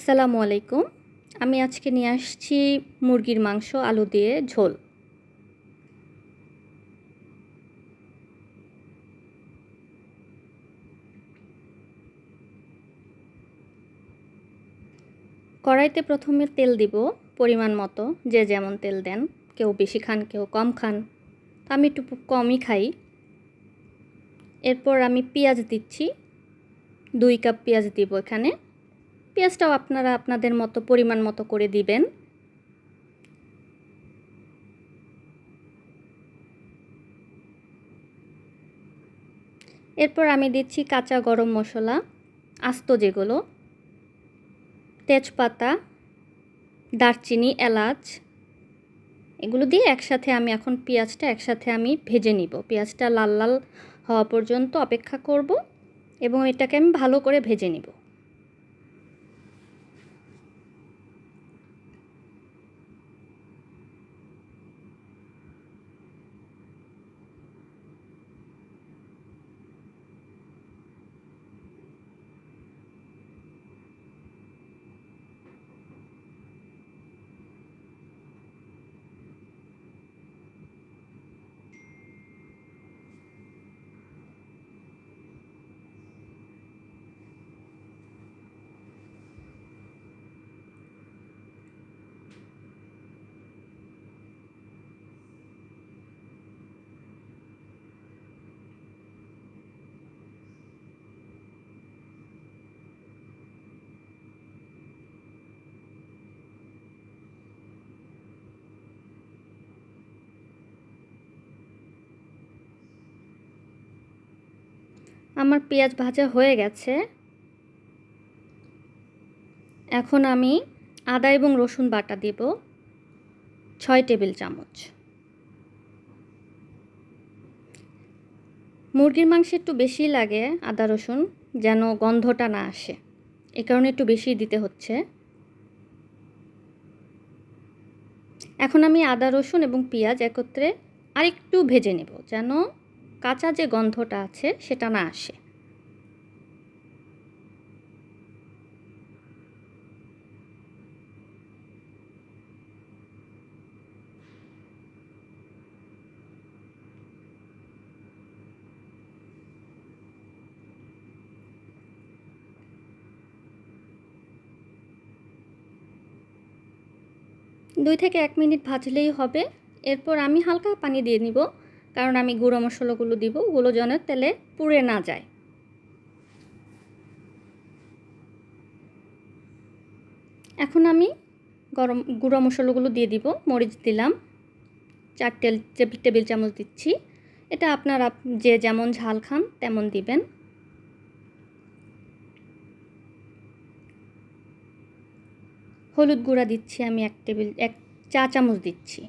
আসসালামু আলাইকুম। আমি আজকে নিয়ে আসছি মুরগির মাংস, আলু দিয়ে ঝোল। কড়াইতে প্রথমে তেল দিব পরিমাণ মতো, যে যেমন তেল দেন, কেউ বেশি খান, কেউ কম খান। আমি একটু কমই খাই। এরপর আমি পেঁয়াজ দিচ্ছি, দুই কাপ পেঁয়াজ দিব এখানে। পেঁয়াজটাও আপনারা আপনাদের মতো, পরিমাণ মতো করে দিবেন। এরপর আমি দিচ্ছি কাঁচা গরম মশলা, আস্ত যেগুলো, তেজপাতা, দারচিনি, এলাচ, এগুলো দিয়ে একসাথে আমি এখন পেঁয়াজটা একসাথে আমি ভেজে নিব। পেঁয়াজটা লাল লাল হওয়া পর্যন্ত অপেক্ষা করব এবং এটাকে আমি ভালো করে ভেজে নিব। আমার পেঁয়াজ ভাজা হয়ে গেছে। এখন আমি আদা এবং রসুন বাটা দেব। ছয় টেবিল চামচ। মুরগির মাংসে একটু বেশি লাগে আদা, রসুন, যেন গন্ধটা না আসে। এ কারণে একটু বেশি দিতে হচ্ছে। এখন আমি আদা, রসুন এবং পেঁয়াজ একত্রে আরেকটু ভেজে নেব, যেন কাঁচা যে গন্ধটা আছে, সেটা না আসে। দুই থেকে এক মিনিট ভাজলেই হবে। এরপর আমি হালকা পানি দিয়ে নিব। কারণ আমি গুঁড়ো মশলাগুলো দিব, ওগুলো যেন তেলে পুড়ে না যায়। এখন আমি গরম, গুঁড়ো মশলাগুলো দিয়ে দিব, মরিচ দিলাম, চার টেবিল টেবিল চামচ দিচ্ছি। এটা আপনারা যে যেমন ঝাল খান তেমন দিবেন। হলুদ গুঁড়া দিচ্ছি আমি এক টেবিল, এক চা চামচ দিচ্ছি।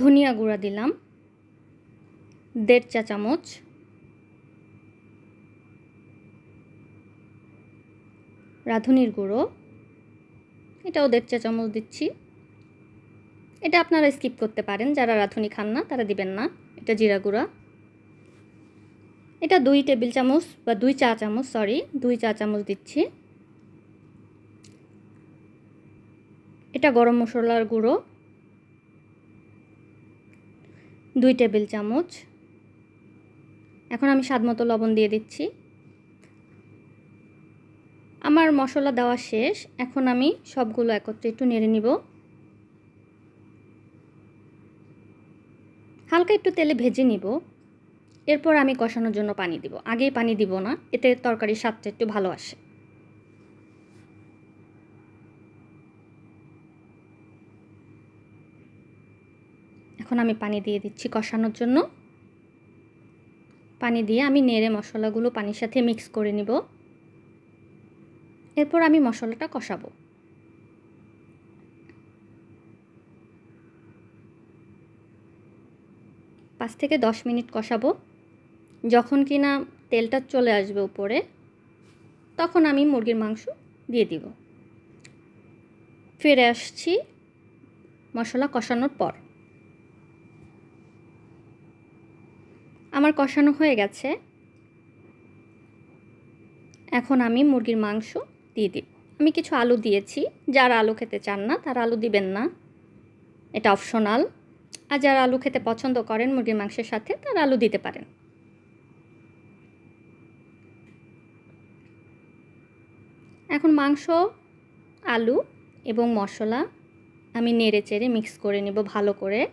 ধনিয়া গুঁড়া দিলাম, দেড় চা চামচ, রাঁধুনির গুঁড়ো, এটাও দেড় চা চামচ দিচ্ছি। এটা আপনারা স্কিপ করতে পারেন, যারা রাঁধুনি খান না, তারা দিবেন না, এটা জিরা গুঁড়া। এটা দুই টেবিল চামচ বা দুই চা চামচ সরি দুই চা চামচ দিচ্ছি। এটা গরম মশলার গুঁড়ো দুই টেবিল চামচ। এখন আমি স্বাদ মতো লবণ দিয়ে দিচ্ছি। আমার মশলা দেওয়া শেষ। এখন আমি সবগুলো একত্রে একটু নেড়ে নিব। হালকা একটু তেলে ভেজে নিব। এরপর আমি কষানোর জন্য পানি দিব। আগেই পানি দিব না। এতে তরকারির স্বাদটা একটু ভালো আসে। এখন আমি পানি দিয়ে দিচ্ছি কষানোর জন্য। পানি দিয়ে আমি নেড়ে মশলাগুলো পানির সাথে মিক্স করে নিব। এরপর আমি মশলাটা কষাবো। পাঁচ থেকে দশ মিনিট কষাবো। যখন কি না তেলটা চলে আসবে উপরে, তখন আমি মুরগির মাংস দিয়ে দিব। ফিরে আসছি মশলা কষানোর পর। আমার কষানো হয়ে গেছে। এখন আমি মুরগির মাংস দিয়ে দিই। আমি কিছু আলু দিয়েছি। যারা আলু খেতে চান না, তারা আলু দিবেন না। এটা অপশনাল। আর যারা আলু খেতে পছন্দ করেন মুরগির মাংসের সাথে, তারা আলু দিতে পারেন। এখন মাংস, আলু এবং মশলা আমি নেড়ে চেড়ে মিক্স করে নেব ভালো করে।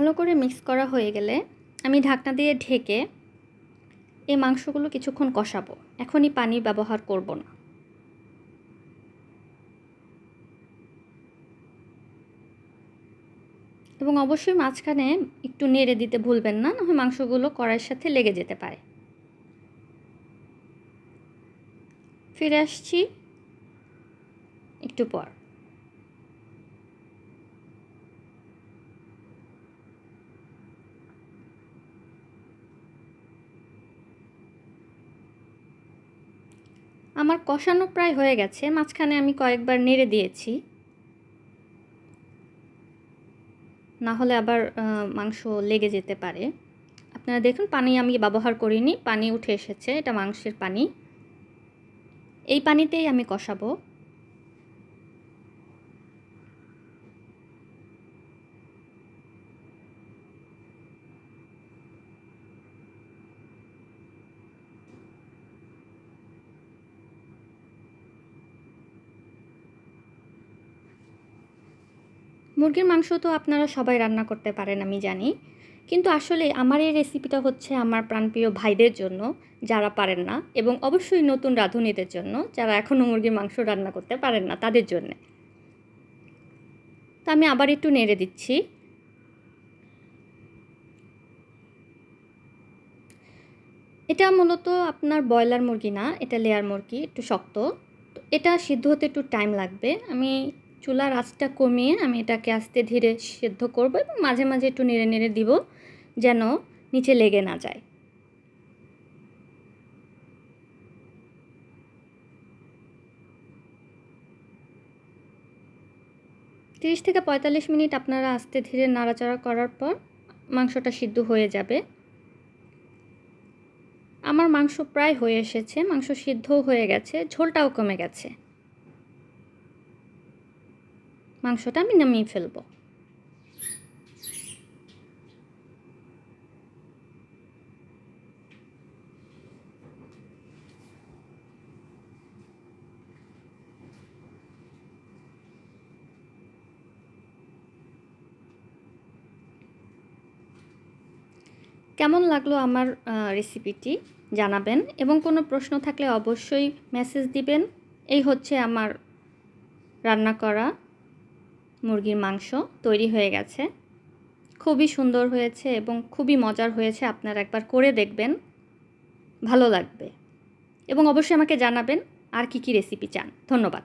ভালো করে মিক্স করা হয়ে গেলে আমি ঢাকনা দিয়ে ঢেকে এই মাংসগুলো কিছুক্ষণ কষাবো। এখনই পানি ব্যবহার করব না। এবং অবশ্যই মাঝখানে একটু নেড়ে দিতে ভুলবেন না নয় মাংসগুলো কড়াইয়ের সাথে লেগে যেতে পারে। ফিরে আসছি একটু পর। আমার কষানো প্রায় হয়ে গেছে, মাঝখানে আমি কয়েকবার নেড়ে দিয়েছি। না হলে আবার মাংস লেগে যেতে পারে। আপনারা দেখুন, পানি আমি ব্যবহার করিনি, পানি উঠে এসেছে, এটা মাংসের পানি। এই পানিতেই আমি কষাবো। মুরগির মাংস তো আপনারা সবাই রান্না করতে পারেন, আমি জানি। কিন্তু আসলে আমার এই রেসিপিটা হচ্ছে আমার প্রাণপ্রিয় ভাইদের জন্য, যারা পারেন না। এবং অবশ্যই নতুন রাঁধুনিদের জন্য, যারা এখনও মুরগির মাংস রান্না করতে পারেন না, তাদের জন্যে। তা আমি আবার একটু নেড়ে দিচ্ছি। এটা মূলত আপনার ব্রয়লার মুরগি না, এটা লেয়ার মুরগি, একটু শক্ত। এটা সিদ্ধ হতে একটু টাইম লাগবে। আমি চুলার আঁচটা কমিয়ে আমি এটাকে আস্তে ধীরে সেদ্ধ করব এবং মাঝে মাঝে একটু নেড়ে নেড়ে দিব যেন নিচে লেগে না যায়। তিরিশ থেকে পঁয়তাল্লিশ মিনিট আপনারা আস্তে ধীরে নাড়াচাড়া করার পর মাংসটা সিদ্ধ হয়ে যাবে। আমার মাংস প্রায় হয়ে এসেছে, মাংস সিদ্ধও হয়ে গেছে, ঝোলটাও কমে গেছে। মাংসটা আমি নামিয়ে ফেলব। কেমন লাগল আমার রেসিপিটি জানাবেন এবং কোনো প্রশ্ন থাকলে অবশ্যই মেসেজ দিবেন। এই হচ্ছে আমার রান্না করা মুরগির মাংস তৈরি হয়ে গেছে। খুবই সুন্দর হয়েছে এবং খুবই মজার হয়েছে, আপনারা একবার করে দেখবেন। ভালো লাগবে। এবং অবশ্যই আমাকে জানাবেন আর কি কি রেসিপি চান। ধন্যবাদ।